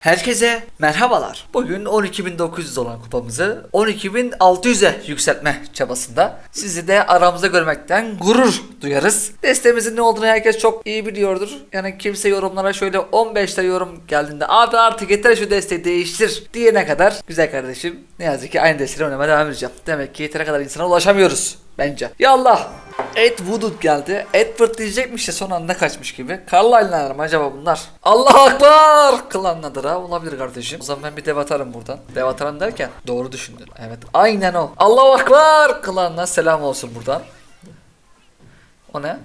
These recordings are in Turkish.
Herkese merhabalar. Bugün 12.900 olan kupamızı 12.600'e yükseltme çabasında. Sizi de aramızda görmekten gurur duyarız. Desteğimizin ne olduğunu herkes çok iyi biliyordur. Yani kimse yorumlara şöyle 15 tane yorum geldiğinde abi artık yeter şu desteği değiştir diyene kadar güzel kardeşim ne yazık ki aynı desteği oynamaya devam edeceğim. Demek ki yeteri kadar insana ulaşamıyoruz bence. Yallah. Ed Woodard geldi. Edward diyecekmiş de son anda kaçmış gibi. Carlisle'lar mı acaba bunlar? Allah akbar! Klanladır ha olabilir kardeşim. O zaman ben bir dev atarım buradan. Dev atarım derken doğru düşündün. Evet aynen o. Allahu akbar! Klanına selam olsun buradan. O ne?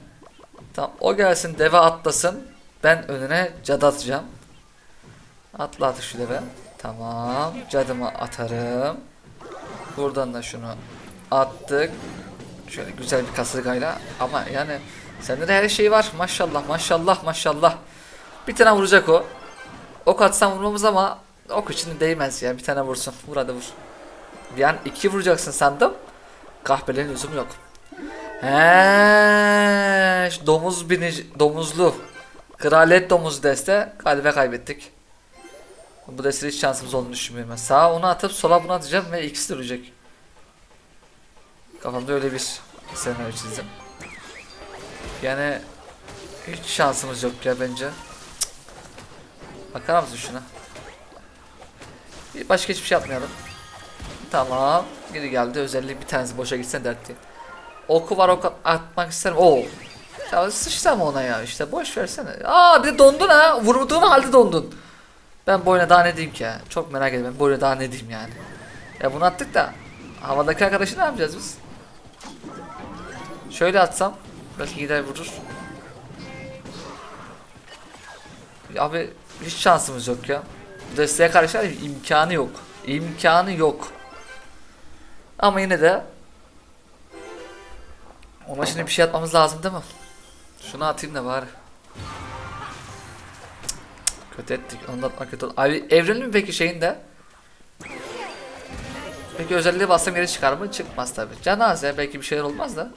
Tamam o gelsin deve atlasın. Ben önüne cadı atacağım. Atla atı şu deve. Tamam. Cadımı atarım. Buradan da şunu attık. Şöyle güzel bir kasırgayla ama yani sende de her şey var maşallah maşallah maşallah. Bir tane vuracak o. Ok atsan vurmamız ama ok için değmez ya bir tane vursun. Vur hadi vur. Bir iki vuracaksın sandım. Kahpelerin lüzum yok. He, domuz binici, domuzlu. Kraliyet domuz deste galiba kaybettik. Bu deste hiç şansımız olduğunu düşünmüyorum ben. Sağa onu atıp sola bunu atacağım ve ikisi ölecek. Kafamda öyle bir senaryo çizdim. Yani hiç şansımız yok ya bence. Cık. Bakar mısın şuna? Başka hiçbir şey yapmayalım. Tamam. Geri geldi. Özelliği bir tanesi boşa gitsen dert değil. Oku var ok atmak isterim. Oo. Ya sıçsam ona ya işte boş versene. Aa bir de dondun ha. Vurduğun halde dondun. Ben bu oyuna daha ne diyeyim ki ya? Çok merak ediyorum. Ben bu oyuna daha ne diyeyim yani. Ya bunu attık da havadaki arkadaşı ne yapacağız biz? Şöyle atsam belki gider vurur. Abi hiç şansımız yok ya. Desteğe karşı imkanı yok. İmkanı yok. Ama yine de ona şimdi bir şey atmamız lazım değil mi? Şunu atayım da bari. Kötü ettik. Onu da atmak kötü. Abi evrenli mi peki şeyin de? Peki özelliği bassam geri çıkar mı? Çıkmaz tabi. Cenaze belki bir şeyler olmaz da.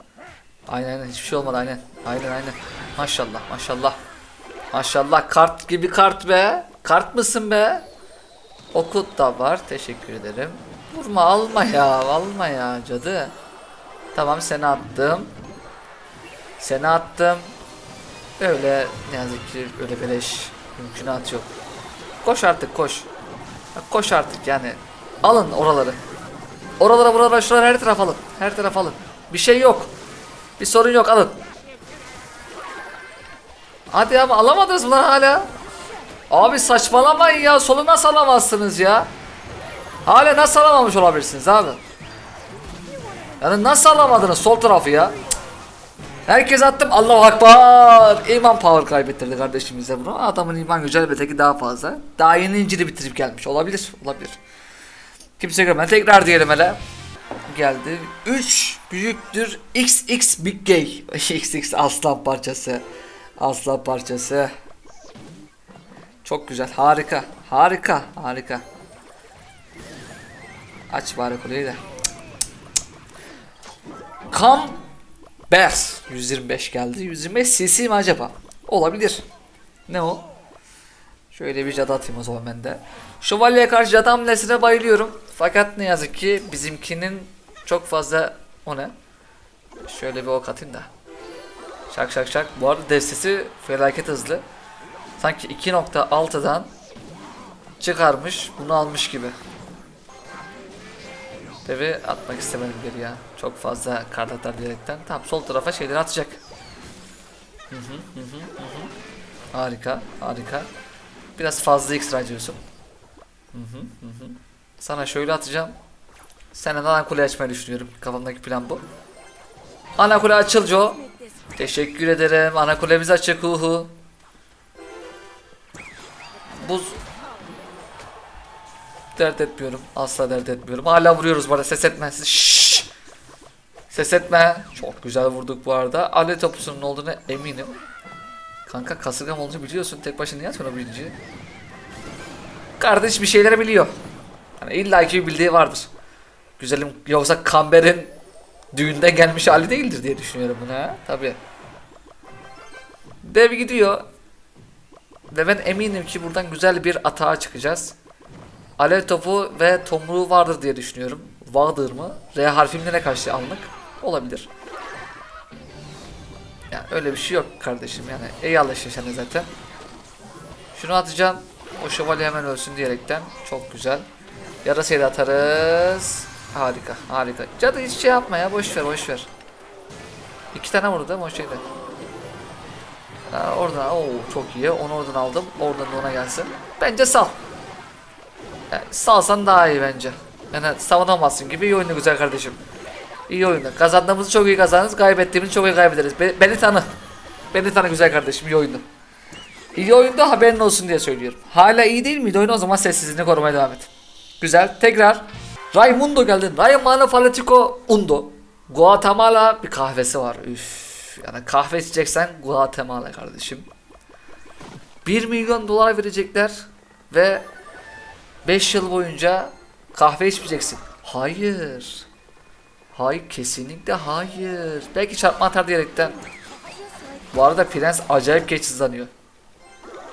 Aynen aynen hiçbir şey olmadı aynen. Aynen aynen. Maşallah maşallah. Maşallah kart gibi kart be. Kart mısın be? Okut da var. Teşekkür ederim. Vurma alma ya alma ya cadı. Tamam seni attım. Seni attım. Öyle ne yazık ki öyle beleş mümkünat yok. Koş artık koş. Koş artık yani. Alın oraları. Oralara buralara şuralara her taraf alın. Her taraf alın. Bir şey yok. Bir sorun yok alın. Hadi ama alamadınız mı lan hala? Abi saçmalamayın ya. Solu nasıl alamazsınız ya? Hala nasıl alamamış olabilirsiniz abi? Yani nasıl alamadınız sol tarafı ya? Herkes attım. Allahu Akbar. İman power kaybettirdi kardeşimize bunu. Adamın iman gücü elbette daha fazla. Daha yeni inciri bitirip gelmiş. Olabilir. Olabilir. Kimse görmedi. Tekrar diyelim hele. Geldi. 3 büyüktür. XX Big Gay. XX aslan parçası. Aslan parçası. Çok güzel. Harika. Harika. Harika. Aç bari kuleyi de. Kam Bers 125 geldi. 125 CC mi acaba? Olabilir. Ne o? Şöyle bir cadı atayım o zaman ben de. Şövalyeye karşı cadı hamlesine bayılıyorum. Fakat ne yazık ki bizimkinin çok fazla... O ne? Şöyle bir ok atayım da. Şak şak şak. Bu arada destesi felaket hızlı. Sanki 2.6'dan çıkarmış bunu almış gibi. Tabi atmak istemedim geri ya. Çok fazla kart atar diyerekten. Tamam sol tarafa şeyleri atacak. Harika harika. Biraz fazla X diyorsun. Hı hı hı. Sana şöyle atacağım. Sen ana kule açmayı düşünüyorum. Kafamdaki plan bu. Ana kule açıl Joe. Teşekkür ederim. Ana kulemiz açık uhu. Buz dert etmiyorum. Asla dert etmiyorum. Hala vuruyoruz arada. Ses etme. Şşş. Ses etme. Çok güzel vurduk bu arada. Ale topusunun olduğunu eminim. Kanka kasırgam olduğunu biliyorsun. Tek başına niye atıyorsun o? Kardeş bir şeyler biliyor. Hani illa ki bir bildiği vardır. Güzelim yoksa Kamber'in düğünde gelmiş hali değildir diye düşünüyorum bunu ha. Tabi. Dev gidiyor. Ve ben eminim ki buradan güzel bir atağa çıkacağız. Alev topu ve tomruğu vardır diye düşünüyorum. Vardır mı? R harfimle ne karşı anlık? Olabilir. Yani öyle bir şey yok kardeşim yani. Sen de zaten. Şunu atacağım. O şövalye hemen ölsün diyerekten. Çok güzel. Da atarız. Harika, harika. Cadı hiç şey yapma ya. Boş ver, boş ver. İki tane vurdu değil mi o şeyde? Ha, oradan, oo çok iyi. Onu oradan aldım. Oradan da ona gelsin. Bence sal. Yani salsan daha iyi bence. Yani savunamazsın gibi iyi oyunda güzel kardeşim. İyi oyunda. Kazandığımızı çok iyi kazanırız. Kaybettiğimizi çok iyi kaybederiz. Be- beni tanı. Beni tanı güzel kardeşim. İyi oyunda. İyi oyunda haberin olsun diye söylüyorum. Hala iyi değil miydi oyun o zaman sessizliğini korumaya devam et. Güzel. Tekrar. Raimundo geldi. Raimano Faletico Undo. Guatemala bir kahvesi var. Üf. Yani kahve içeceksen Guatemala kardeşim. 1 milyon dolar verecekler ve 5 yıl boyunca kahve içmeyeceksin. Hayır. Hayır kesinlikle hayır. Belki çarpma atar diyerekten. Bu arada prens acayip geç hızlanıyor.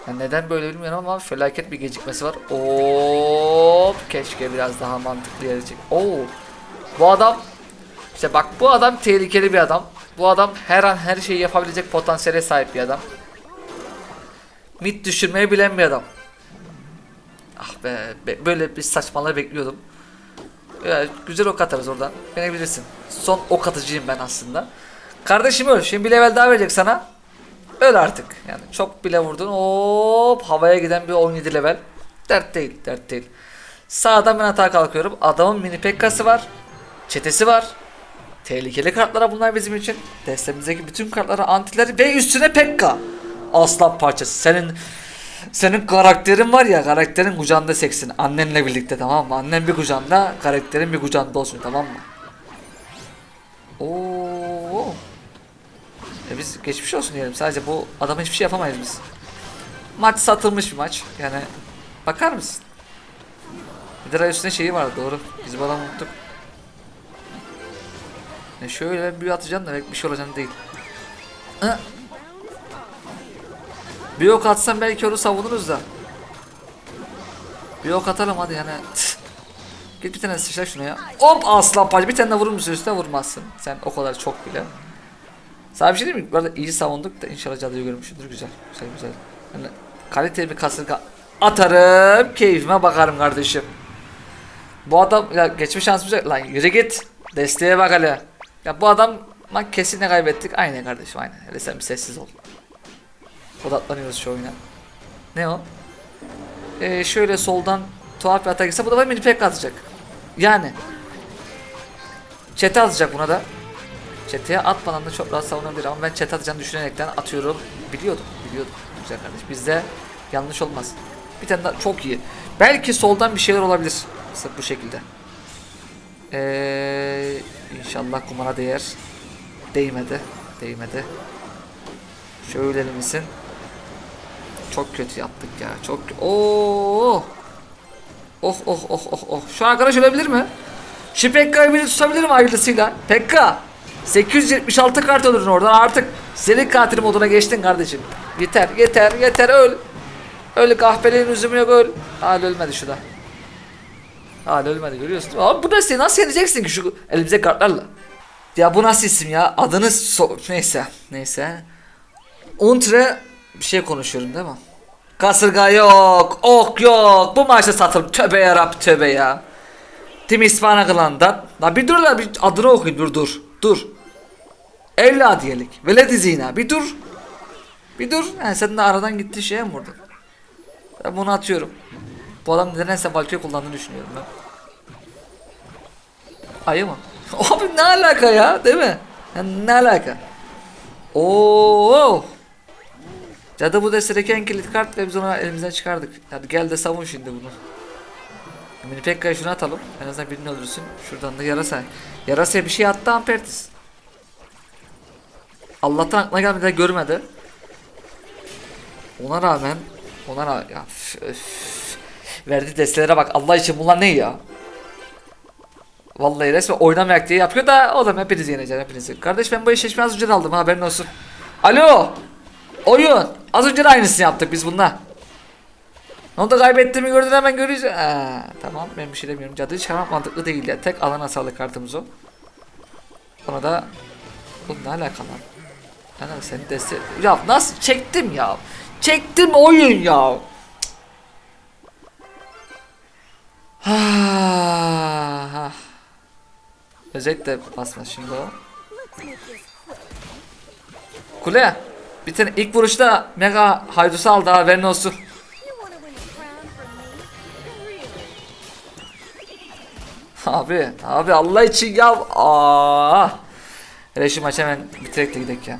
Yani neden böyle bilmiyorum ama felaket bir gecikmesi var. Hop keşke biraz daha mantıklı yere çek. Oo. Bu adam işte bak bu adam tehlikeli bir adam. Bu adam her an her şeyi yapabilecek potansiyele sahip bir adam. Mid düşürmeyi bilen bir adam. Ah be, be- böyle bir saçmalığı bekliyordum. Ya, güzel ok atarız oradan. Beni bilirsin. Son ok atıcıyım ben aslında. Kardeşim öl. Şimdi bir level daha verecek sana. Öl artık. Yani çok bile vurdun. Hop havaya giden bir 17 level. Dert değil, dert değil. Sağdan ben atağa kalkıyorum. Adamın mini pekkası var. Çetesi var. Tehlikeli kartlara bunlar bizim için. Destemizdeki bütün kartlara antiler ve üstüne pekka. Aslan parçası. Senin senin karakterin var ya karakterin kucağında seksin. Annenle birlikte tamam mı? Annen bir kucağında karakterin bir kucağında olsun tamam mı? Oo. E biz geçmiş olsun diyelim. Sadece bu adama hiçbir şey yapamayız biz. Maç satılmış bir maç. Yani bakar mısın? De üstüne şeyi var doğru. Biz bu adamı unuttuk. E şöyle bir atacağım da belki bir şey olacağını değil. Hı. Bir ok atsam belki onu savunuruz da. Bir ok atalım hadi yani. Git bir tane sıçra şuna ya. Hop aslan parça. Bir tane de vurur musun üstüne vurmazsın. Sen o kadar çok bile. Sana bir şey diyeyim mi? Bu arada iyi savunduk da inşallah cadıyı görmüşsündür. Güzel. Güzel güzel. Yani kaliteli bir kasırga atarım. Keyfime bakarım kardeşim. Bu adam ya geçme şansımız yok. Lan yürü git. Desteğe bak hele. Ya bu adam bak kesinlikle kaybettik. Aynen kardeşim aynen. Hele sen bir sessiz ol. Odaklanıyoruz şu oyuna. Ne o? Ee, şöyle soldan tuhaf bir atak ise bu da mini pek atacak. Yani. Çete atacak buna da. Çeteye atmadan da çok rahat savunabilir ama ben çete atacağını düşünerekten atıyorum. Biliyordum, biliyordum. Güzel kardeş. Bizde yanlış olmaz. Bir tane daha çok iyi. Belki soldan bir şeyler olabilir. Sırf bu şekilde. Ee, inşallah kumara değer. Değmedi. Değmedi. Şöyle misin? Çok kötü yaptık ya. Çok Oo! Oh oh oh oh oh. Şu arkadaş ölebilir mi? Şu Pekka'yı biri tutabilir mi hayırlısıyla? Pekka! 876 kart alırdın oradan artık senin katil moduna geçtin kardeşim. Yeter yeter yeter öl. Öl kahpelerin üzümü yok öl. Hala ölmedi şu da. Hala ölmedi görüyorsun. Abi bu nasıl nasıl yeneceksin ki şu elimize kartlarla? Ya bu nasıl isim ya? Adını so neyse neyse. Untre bir şey konuşuyorum değil mi? Kasırga yok, ok yok. Bu maçta satılır. Töbe yarab töbe ya. Tim İspanya klanından. La bir dur la bir adını okuyun dur dur. Dur. Evladiyelik. Veledi zina. Bir dur. Bir dur. Yani sen de aradan gitti şeye mi vurdun? Ben bunu atıyorum. Bu adam nedense Valkyrie kullandığını düşünüyorum ben. Ayı mı? Abi ne alaka ya değil mi? Yani ne alaka? Oo. Cadı bu destedeki en kilit kart ve biz onu elimizden çıkardık. Hadi gel de savun şimdi bunu. Mini Pekka'yı şuna atalım. En azından birini öldürsün. Şuradan da yarasa. Yarasaya bir şey attı Ampertis. Allah'tan aklına gelmedi görmedi. Ona rağmen ona rağmen ya üf, üf. verdiği destelere bak Allah için bunlar ne ya? Vallahi resmen oynamayak diye yapıyor da oğlum hepiniz yeneceğim hepinizi. Kardeş ben bu eşleşmeyi az önce de aldım haberin olsun. Alo. Oyun. Az önce de aynısını yaptık biz bununla. Ne oldu kaybettiğimi gördün hemen göreceğiz. Tamam ben bir şey demiyorum. Cadıyı çıkarmak mantıklı değil ya. Tek alan hasarlı kartımız o. Ona da... Bu ne alaka lan? Ben de seni destek... Ya nasıl çektim ya? Çektim oyun ya. Ha. Özellikle basma şimdi o. Kule. Bir tane ilk vuruşta mega haydusu aldı haberin olsun. Abi, abi Allah için ya. Aa. Hele şu maçı hemen bitirek de gidelim ya.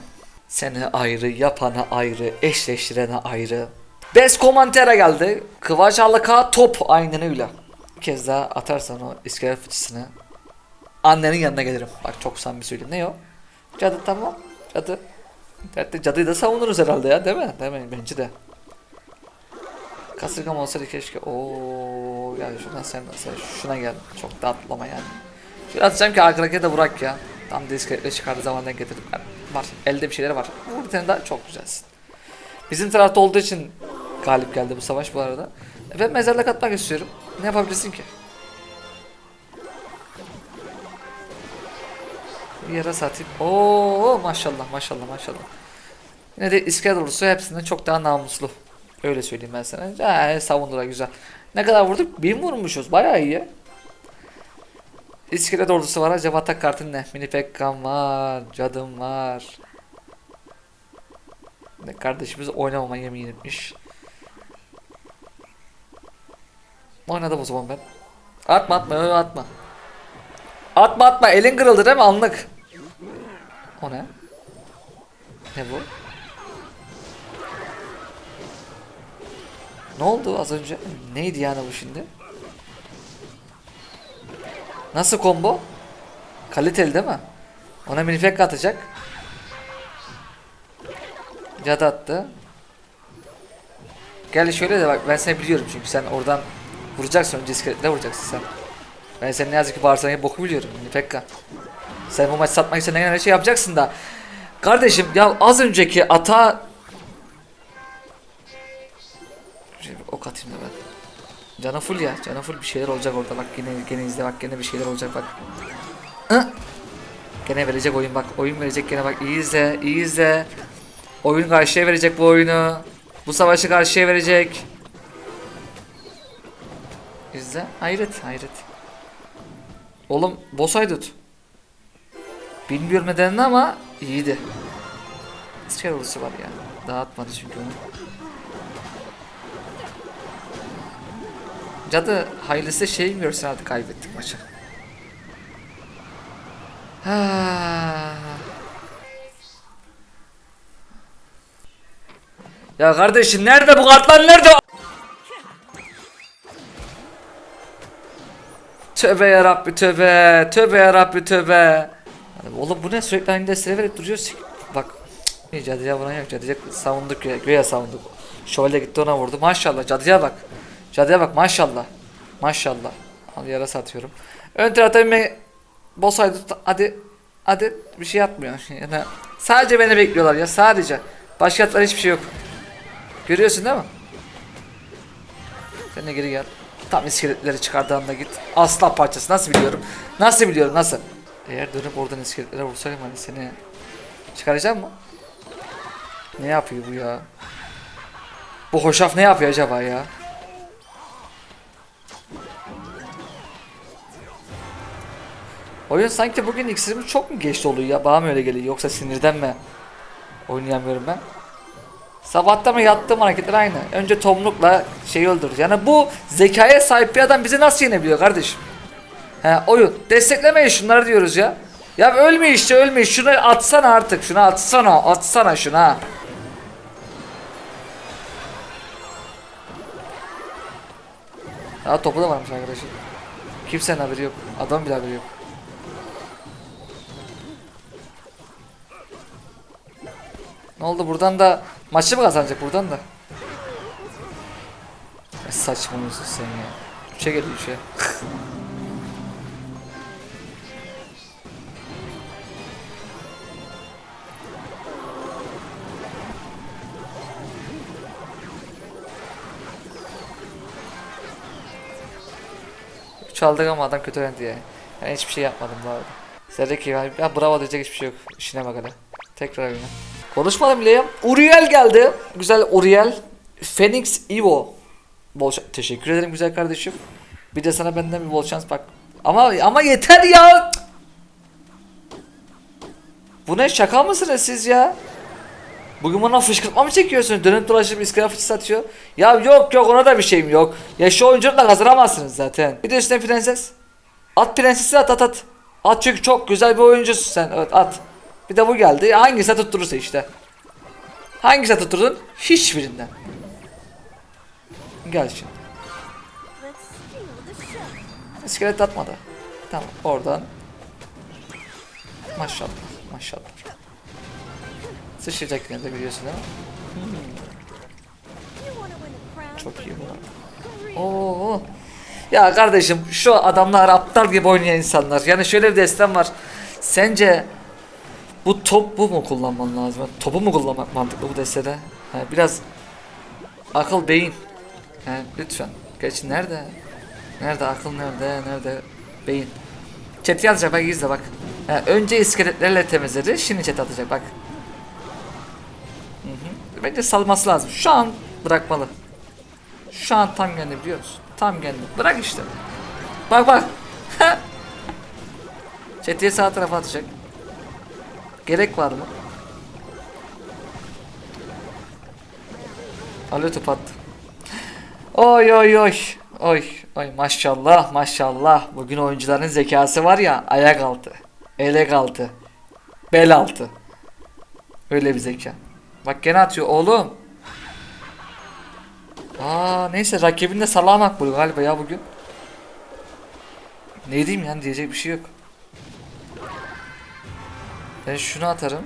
Seni ayrı, yapana ayrı, eşleştirene ayrı. Best Commentera geldi. Kıvaç Alaka top aynen öyle. Bir kez daha atarsan o iskelet fıçısını. Annenin yanına gelirim. Bak çok samimi söyleyeyim. Ne o? Cadı tamam. Cadı. Dertte cadıyı da savunuruz herhalde ya değil mi? Değil mi? Bence de. Kasırgam olsaydı keşke. Oo yani şuna sen sen şuna gel. Çok da atlama yani. Şöyle atacağım ki arkadaki de Burak ya. Tam diskletle çıkardığı zaman getirdim. Yani var. Elde bir şeyler var. Vur bir tane daha çok güzelsin. Bizim tarafta olduğu için galip geldi bu savaş bu arada. E Ben mezarlık atmak istiyorum. Ne yapabilirsin ki? Bir yere satayım. Oo maşallah maşallah maşallah. Yine de iskelet ordusu hepsinden çok daha namuslu. Öyle söyleyeyim ben sana. Ha, savundular güzel. Ne kadar vurduk? Bin vurmuşuz. Bayağı iyi. İskelet ordusu var. Acaba atak kartın ne? Mini Pekkan var. Cadım var. Ne kardeşimiz oynamama yemin etmiş. Oynadım o zaman ben. Atma atma öyle atma. Atma atma elin kırıldı değil mi anlık? O ne? Ne bu? Ne oldu az önce? Neydi yani bu şimdi? Nasıl combo? Kaliteli değil mi? Ona minifek atacak. Cadı attı. Gel şöyle de bak ben seni biliyorum çünkü sen oradan vuracaksın önce iskeletle vuracaksın sen. Ben senin ne yazık ki bağırsağın boku biliyorum Minifekka. Sen bu maç satmak için her şey yapacaksın da. Kardeşim ya az önceki ata ok atayım da ben. Canı full ya. Canı full bir şeyler olacak orada. Bak yine gene izle bak gene bir şeyler olacak bak. Hı? Gene verecek oyun bak. Oyun verecek gene bak. İyi izle. iyi izle. Oyun karşıya verecek bu oyunu. Bu savaşı karşıya verecek. İzle. Hayret hayret. Oğlum boss haydut. Bilmiyorum nedenini ama iyiydi. İsker ordusu var ya. Dağıtmadı çünkü onu. Cadı hayırlısı şey mi hadi kaybettik maçı. Ha. Ya kardeşim nerede bu kartlar nerede? Tövbe yarabbi tövbe. Tövbe yarabbi tövbe. Oğlum bu ne sürekli aynı desteği verip duruyor. Sik- Bak. Cadıya vuran yok. Cadıya savunduk ya. Güya savunduk. Şövalye gitti ona vurdu. Maşallah cadıya bak. Cadıya bak maşallah. Maşallah. Al yara satıyorum. Ön tarafta bir boss haydi hadi hadi bir şey yapmıyor. Yani sadece beni bekliyorlar ya sadece. Başka hiçbir şey yok. Görüyorsun değil mi? Sen de geri gel. Tam iskeletleri çıkardığı anda git. Aslan parçası nasıl biliyorum? Nasıl biliyorum nasıl? Eğer dönüp oradan iskeletlere vursaydım hani seni çıkaracağım mı? Ne yapıyor bu ya? Bu hoşaf ne yapıyor acaba ya? Oyun sanki bugün iksirimiz çok mu geç oluyor ya? Bana mı öyle geliyor yoksa sinirden mi oynayamıyorum ben? Sabahta mı yattığım hareketler aynı. Önce tomrukla şeyi öldür. Yani bu zekaya sahip bir adam bizi nasıl yenebiliyor kardeşim? He oyun. Desteklemeyin şunları diyoruz ya. Ya ölme işte ölme. Şunu atsana artık. Şunu atsana. Atsana şuna. Daha topu da varmış arkadaşım. Kimsenin haberi yok. Adam bile haberi yok. Ne oldu buradan da maçı mı kazanacak buradan da? Ne saçmalıyorsun sen ya. Üçe geliyor üçe. çaldık ama adam kötü oynadı yani. Ben hiçbir şey yapmadım bu arada. Zerrek ya, ya bravo diyecek hiçbir şey yok. İşine bak hele. Tekrar oyna. Konuşmadım bile. Uriel geldi. Güzel Uriel. Phoenix Evo. Bol Teşekkür ederim güzel kardeşim. Bir de sana benden bir bol şans bak. Ama ama yeter ya. Bu ne şaka mısınız siz ya? Bugün bana fışkırtma mı çekiyorsunuz? Dönüp dolaşıp iskele fıçı satıyor. Ya yok yok ona da bir şeyim yok. Ya şu oyuncunla kazanamazsınız zaten. Bir de üstüne prenses. At prensesi at at at. At çünkü çok güzel bir oyuncusun sen. Evet at. Bir de bu geldi. Hangisi tutturursa işte. Hangisi tutturdun? Hiçbirinden. Gel şimdi. İskelet atmadı. Tamam oradan. Maşallah maşallah. Sıçrayacak yine de biliyorsun değil mi? Crown? Çok iyi bu. Great. Oo. Ya kardeşim şu adamlar aptal gibi oynayan insanlar. Yani şöyle bir destem var. Sence bu top bu mu kullanman lazım? Topu mu kullanmak mantıklı bu destede? Ha, biraz akıl beyin. Ha, lütfen. Geç nerede? Nerede akıl nerede? Nerede beyin? Chat yazacak bak izle bak. Ha, önce iskeletlerle temizledi. Şimdi chat atacak bak. Hı hı. Bence salması lazım. Şu an bırakmalı. Şu an tam geldi biliyor musun? Tam geldi. Bırak işte. Bak bak. Çetiye sağ tarafa atacak. Gerek var mı? Alo top attı. Oy oy oy. Oy oy maşallah maşallah. Bugün oyuncuların zekası var ya ayak altı. Elek altı. Bel altı. Öyle bir zeka. Bak gene atıyor oğlum. Aa neyse rakibin de salağa makbul galiba ya bugün. Ne diyeyim yani diyecek bir şey yok. Ben şunu atarım.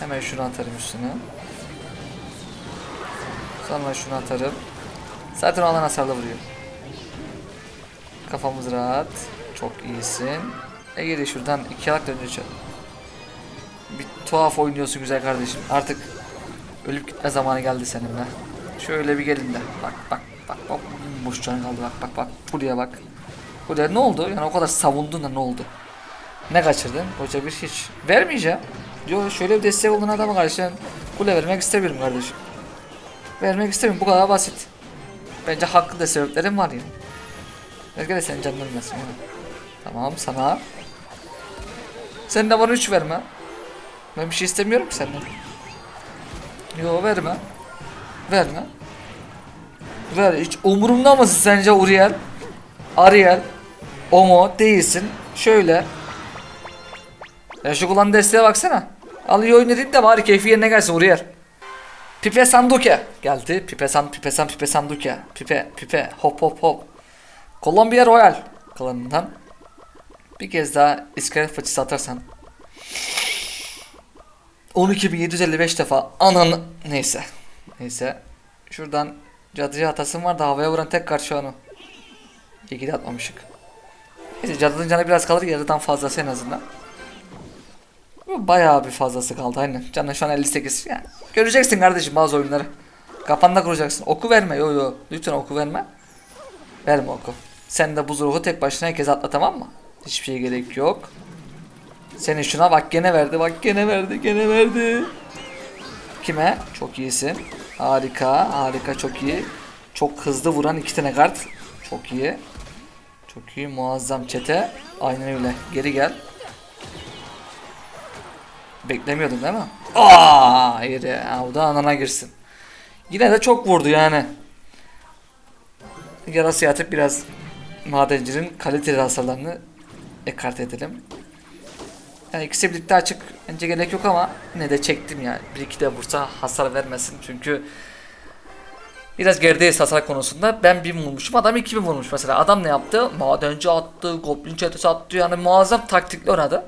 Hemen şunu atarım üstüne. Sonra şunu atarım. Zaten o alan hasarlı vuruyor. Kafamız rahat. Çok iyisin. Ege de şuradan iki ayak dönüyor çal. Bir tuhaf oynuyorsun güzel kardeşim. Artık ölüp gitme zamanı geldi seninle. Şöyle bir gelin de. Bak bak bak bak. Boş can kaldı bak bak bak. Buraya bak. Buraya ne oldu? Yani o kadar savundun da ne oldu? Ne kaçırdın? Hoca bir hiç. Vermeyeceğim. Yo şöyle bir destek olduğun adama karşı kule vermek istemiyorum kardeşim. Vermek istemiyorum bu kadar basit. Bence haklı da sebeplerim var yani. Özgür de ölmesin yani. Tamam sana. Sen de bana 3 verme. Ben bir şey istemiyorum ki senden. Yo verme. Verme. Ver hiç umurumda mısın sence Uriel? Ariel. Omo değilsin. Şöyle. Ya şu kullan desteğe baksana. Al iyi oyun dedim de bari keyfi yerine gelsin Uriel. Pipe Sanduke geldi. Pipe San Pipe San Pipe Sanduke. Pipe Pipe hop hop hop. Kolombiya Royal klanından. Bir kez daha iskelet fıçısı atarsan 12.755 defa ananı neyse. Neyse. Şuradan cadıcı atasım var da havaya vuran tek karşı onu. İyi ki de atmamışık. Neyse cadının canı biraz kalır yarıdan fazlası en azından. Bayağı bir fazlası kaldı aynen. Canı şu an 58. Yani göreceksin kardeşim bazı oyunları. Kafanda kuracaksın. Oku verme yo yo. Lütfen oku verme. Verme oku. Sen de bu ruhu tek başına herkes atla tamam mı? Hiçbir şeye gerek yok. Senin şuna bak gene verdi bak gene verdi gene verdi. Kime? Çok iyisin. Harika harika çok iyi. Çok hızlı vuran iki tane kart. Çok iyi. Çok iyi muazzam çete. Aynen öyle. Geri gel. Beklemiyordun değil mi? Aa, hayır ya. O da anana girsin. Yine de çok vurdu yani. Yarası yatıp biraz madencinin kaliteli hasarlarını ekart edelim. Yani ikisi birlikte açık. Bence gerek yok ama yine de çektim yani. Bir iki de vursa hasar vermesin çünkü biraz gerideyiz hasar konusunda. Ben bir vurmuşum adam iki bin vurmuş mesela. Adam ne yaptı? Madenci attı, goblin çetesi attı yani muazzam taktikli oynadı.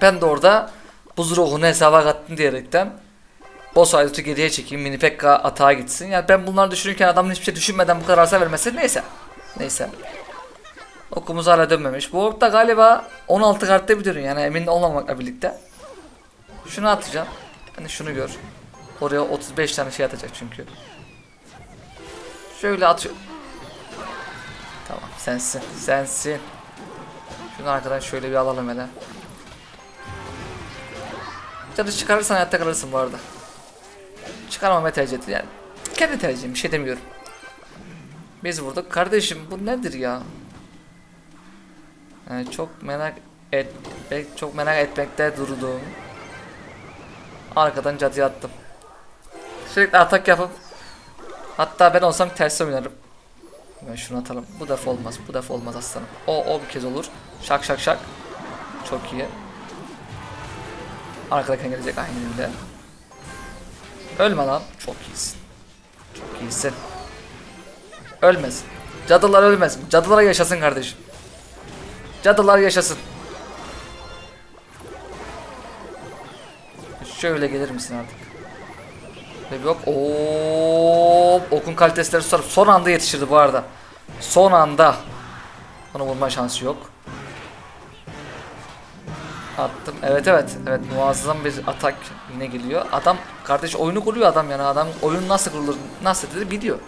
Ben de orada buz ruhunu hesaba kattım diyerekten boss ayrıtı geriye çekeyim mini pekka atağa gitsin. Yani ben bunları düşünürken adamın hiçbir şey düşünmeden bu kadar hasar vermesi neyse. Neyse. Okumuz hala dönmemiş. Bu orta galiba 16 kartta bir yani emin olmamakla birlikte. Şunu atacağım. Hani şunu gör. Oraya 35 tane şey atacak çünkü. Şöyle atıyor. Sensin. Sensin. Şunu arkadan şöyle bir alalım hele. Canı çıkarırsan hayatta kalırsın bu arada. Çıkarmamayı tercih ettim yani. Kendi tercihim bir şey demiyorum. Biz vurduk. Kardeşim bu nedir ya? Yani çok merak etmek, çok merak etmekte durdum. Arkadan cadıya attım. Sürekli atak yapıp hatta ben olsam ters oynarım. Ben şunu atalım. Bu defa olmaz. Bu defa olmaz aslanım. O o bir kez olur. Şak şak şak. Çok iyi. Arkadaki gelecek aynı öyle. Ölme lan. Çok iyisin. Çok iyisin. Ölmesin. Cadılar ölmesin. Cadılar yaşasın kardeşim. Cadılar yaşasın. Şöyle gelir misin artık? Ve yok. Oo, okun kalitesleri son, son anda yetiştirdi bu arada. Son anda. Onu vurma şansı yok. Attım. Evet evet. Evet muazzam bir atak yine geliyor. Adam kardeş oyunu kuruyor adam yani. Adam oyun nasıl kurulur, nasıl dedi biliyor.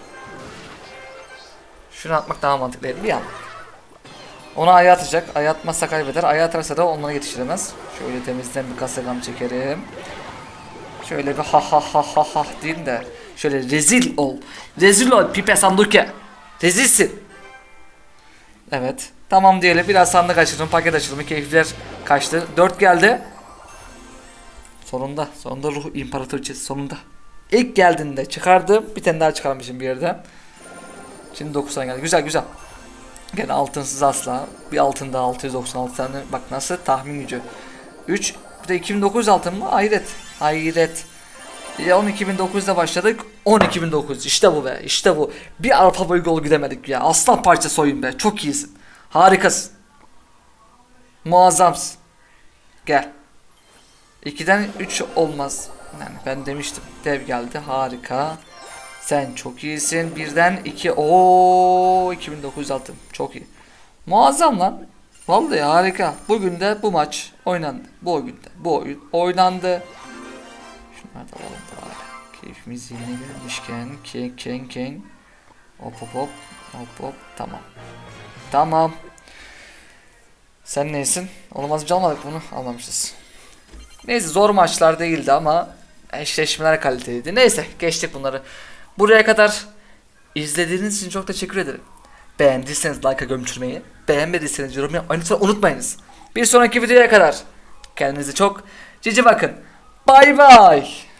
Şunu atmak daha mantıklı değil bir an. Ona aya atacak. Aya atmazsa kaybeder. Aya atarsa da onları yetiştiremez. Şöyle temizden bir kasagam çekerim. Şöyle bir ha ha ha ha ha diyeyim de. Şöyle rezil ol. Rezil ol Pipe Sanduke. Rezilsin. Evet. Tamam diyelim. Biraz sandık açalım. Paket açalım. Keyifler kaçtı. 4 geldi. Sonunda. Sonunda ruh imparatoriçesi. Sonunda. İlk geldiğinde çıkardım. Bir tane daha çıkarmışım bir yerden. Şimdi 9 tane geldi. Güzel güzel. Gene altınsız asla. Bir altında 696 tane. Bak nasıl tahmin gücü. 3 bir de 2900 altın mı? Hayret. Hayret. Ya 12900'da başladık. 12009. İşte bu be. İşte bu. Bir arpa boyu gol gidemedik ya. Aslan parçası oyun be. Çok iyisin. Harikasın. Muazzamsın. Gel. 2'den 3 olmaz. Yani ben demiştim. Dev geldi. Harika. Sen çok iyisin. Birden 2. Oo 2900 altın. Çok iyi. Muazzam lan. Vallahi harika. Bugün de bu maç oynandı. Bu oyunda bu oyun oynandı. Şunları da alalım bari. Keyfimiz yerine gelmişken. Ken ken ken. Hop hop hop. Hop hop. Tamam. Tamam. Sen neysin? Olamaz bir almadık bunu. Almamışız. Neyse zor maçlar değildi ama eşleşmeler kaliteliydi. Neyse geçtik bunları. Buraya kadar izlediğiniz için çok teşekkür ederim. Beğendiyseniz like'a gömçürmeyi, beğenmediyseniz yorum yapmayı lütfen unutmayınız. Bir sonraki videoya kadar kendinize çok cici bakın. Bay bay.